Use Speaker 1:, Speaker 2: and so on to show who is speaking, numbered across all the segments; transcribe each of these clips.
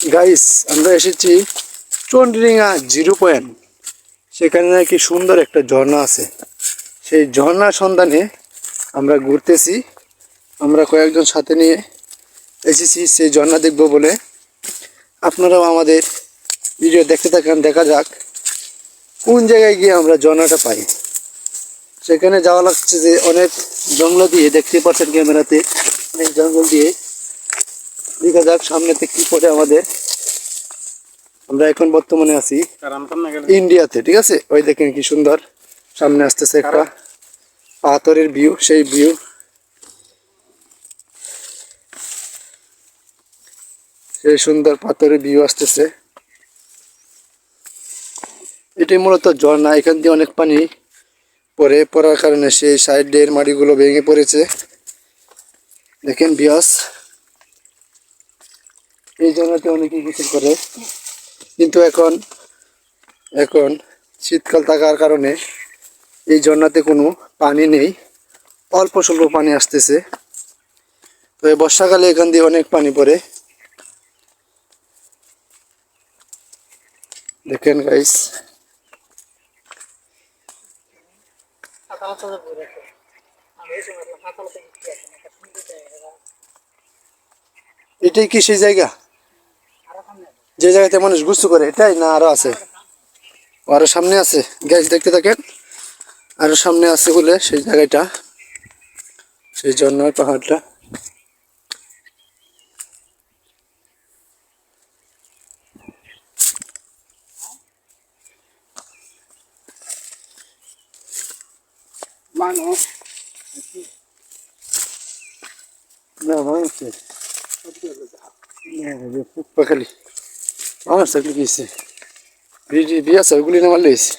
Speaker 1: Guys আমরা এসেছি চন্ডিরিঙা zero point. সেখানে নাকি সুন্দর একটা ঝর্ণা আছে। সেই ঝর্ণার সন্ধানে আমরা ঘুরতেছি। আমরা কয়েকজন সাথে নিয়ে এসেছি, সেই ঝর্ণা দেখব বলে। আপনারাও আমাদের ভিডিও দেখতে থাকেন, দেখা যাক কোন জায়গায় গিয়ে আমরা ঝর্ণাটা পাই। সেখানে যাওয়া লাগছে যে অনেক জঙ্গল দিয়ে দেখতে পাচ্ছেন ক্যামেরাতে, অনেক জঙ্গল দিয়ে। দেখা যাক সামনেতে কি পড়ে আমাদের। আমরা এখন বর্তমানে আছি ইন্ডিয়াতে ঠিক আছে? ওই দেখেন কি সুন্দর। সামনে আসতেছে একটা পাথরের ভিউ সেই ভিউ সেই সুন্দর পাথরের ভিউ আসতেছে। এটাই মূলত ঝর্ণা এখান দিয়ে অনেক পানি পরে পড়ার কারণে সেই সাইডের মাটিগুলো ভেঙে পড়েছে। দেখেন বিয়াস। এই জন্যতে অনেকে কিছু করে। কিন্তু এখন এখন শীতকাল থাকার কারণে এই ঝর্ণাতে কোনো পানি নেই। অল্প স্বল্প পানি আসতেছে। তো এই বর্ষাকালে এখান দিয়ে অনেক পানি পড়ে। দেখেন গাইস এটাই কি সেই জায়গা? যে জায়গাতে মানুষ গুস্তু করে এটাই না আরও আছে? আরও সামনে আছে। গ্যাস দেখতে থাকেন? আরও সামনে আছে বলে সেই জায়গাটা। সেই জন্য পাহাড়টা।
Speaker 2: মানুষ
Speaker 1: না খালি আমার সাইকেল কি হয়েছে বিড়ি বিয়া সবগুলি না মারলে হয়েছে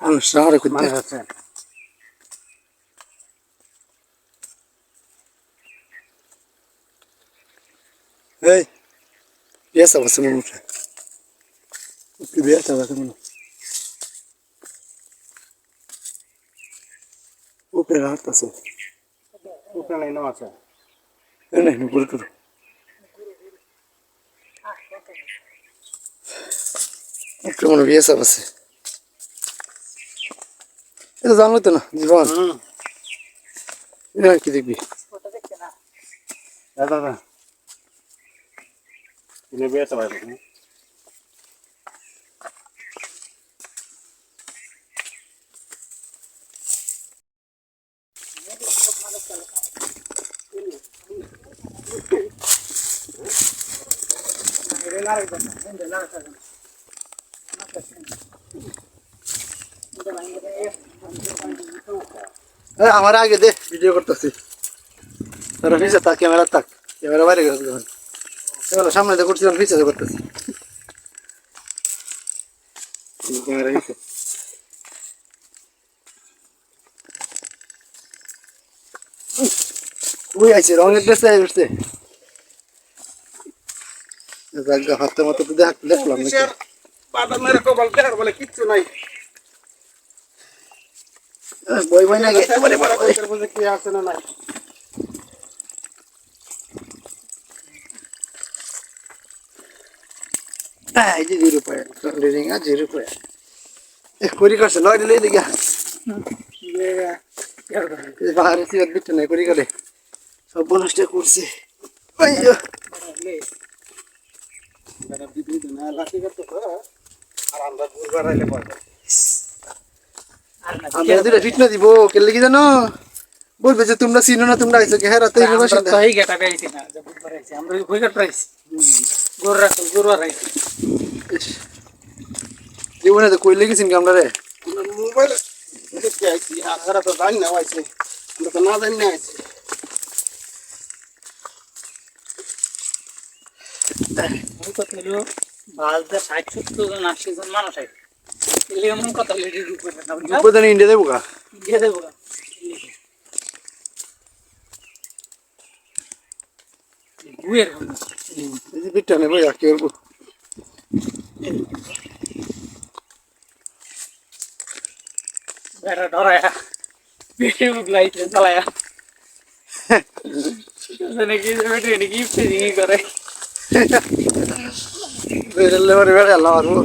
Speaker 1: মানুষ শহরে খুঁজতে
Speaker 2: মানুষ আছে
Speaker 1: এই বিয়া সব আছে মনে উঠে বিয়া সব আছে মনে উপরে রাত আছে
Speaker 2: উপরে লাইনও আছে
Speaker 1: এই নাই উপরে টুরু উপরে মনে বিয়া সব আছে এটা জানলো তো না জীবন এটা কি দেখবি
Speaker 2: দাদা দাদা ini biasa pak
Speaker 1: আমার আগে দে ভিডিও করতেছি। পিছে থাক ক্যামেরা থাক। ক্যামেরা বাইরে গেছে যখন এগুলো সামনে দিয়ে করছি পিছে করতেছি ক্যামেরা আছে রঙের ড্রেস আই উঠছে জায়গা হাতে মতো তো দেখ দেখলাম
Speaker 2: বাদামের কপাল দেখার বলে কিচ্ছু নাই
Speaker 1: বই বই না গেছে বলে বলে
Speaker 2: কি আছে না নাই
Speaker 1: Ah, ini di rupa ya. Di ring aja rupa ya. Eh, kuri kasih lo dulu ini ya. এই পাহাড়ে সিগারেট বিচ্ছে নাই করি গেলে সব বনসটা করছে
Speaker 2: যারা বিদ্যুৎ না লাঠি করতে তো আর আমরা ঘুরবার আইলে পারব
Speaker 1: আমরা দুটা ফিট না দিব কেলে কি জানো? বলবে যে তোমরা চিনো না তোমরা আইছো কে? হ্যাঁ রাতে
Speaker 3: আমরা তো এই গেটা পেয়েছি না যে বুধবার আইছি আমরা ওই কই কাট রাইছি রাখল গরু রাইছি।
Speaker 1: জীবনে তো কইলে গেছিন কি আমরা রে
Speaker 2: মোবাইল দেখতে আইছি আর যারা তো জানি না আইছে আমরা তো না জানি না আইছি।
Speaker 3: কথা হলো বাজদা ষাট সত্তর জন আশি জন মানুষ আছে এমন কথা লেডি উপরে না
Speaker 1: উপরে ইন্ডিয়া দেবো কা
Speaker 3: দিয়ে দেবো
Speaker 1: এই যে নেব কি করব।
Speaker 3: ডরায়া উগলাইছে চালায়া নাকি? বেটে নাকি করে।
Speaker 1: বেড়ে আল্লাহ মারবো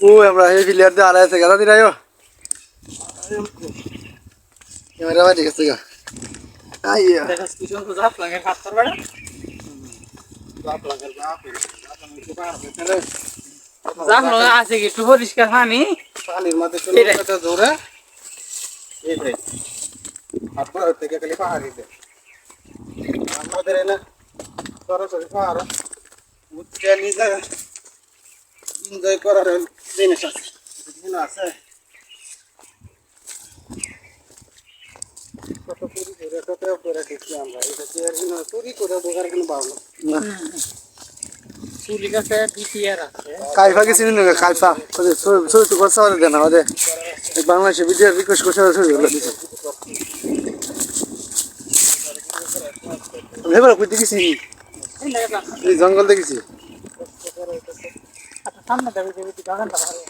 Speaker 1: ও আমরা এই প্লেয়ার দিয়ে আড়াই আছে গাদা দিন আয়ো ক্যামেরা বাড়ি গেছে গা আইয়া
Speaker 3: দেখাস কি সুন্দর জাপ লাগে হাতর বেড়া
Speaker 2: বাপ লাগার বাপ বাপ আমি পার ভিতরে
Speaker 3: জাপ লগা আছে কি একটু পরিষ্কার পানি
Speaker 2: পানির মধ্যে
Speaker 3: এটাই।
Speaker 2: চলে জোরে এই যে হাত পা থেকে খালি পাহাড়ি দে আমাদের এনে সরাসরি উঠে নিজে এনজয় করার জিনিস আছে। জিনিস আছে। কত চুরি করে কত করে দেখছি আমরা। এটা যে আর কোনো চুরি করে বোকার কোনো ভাবনা
Speaker 3: চুলি কাছে ডিপিআর আছে।
Speaker 1: কাইফা গেছি নি কাইফা। ওদের ছবি তো করছে আমাদের দেন আমাদের বাংলাদেশে ভিডিও রিকোয়েস্ট করছে করে এবার কই দেখেছি? জঙ্গল দেখেছি।
Speaker 3: সামনে দেখি বাগানটা ভালো।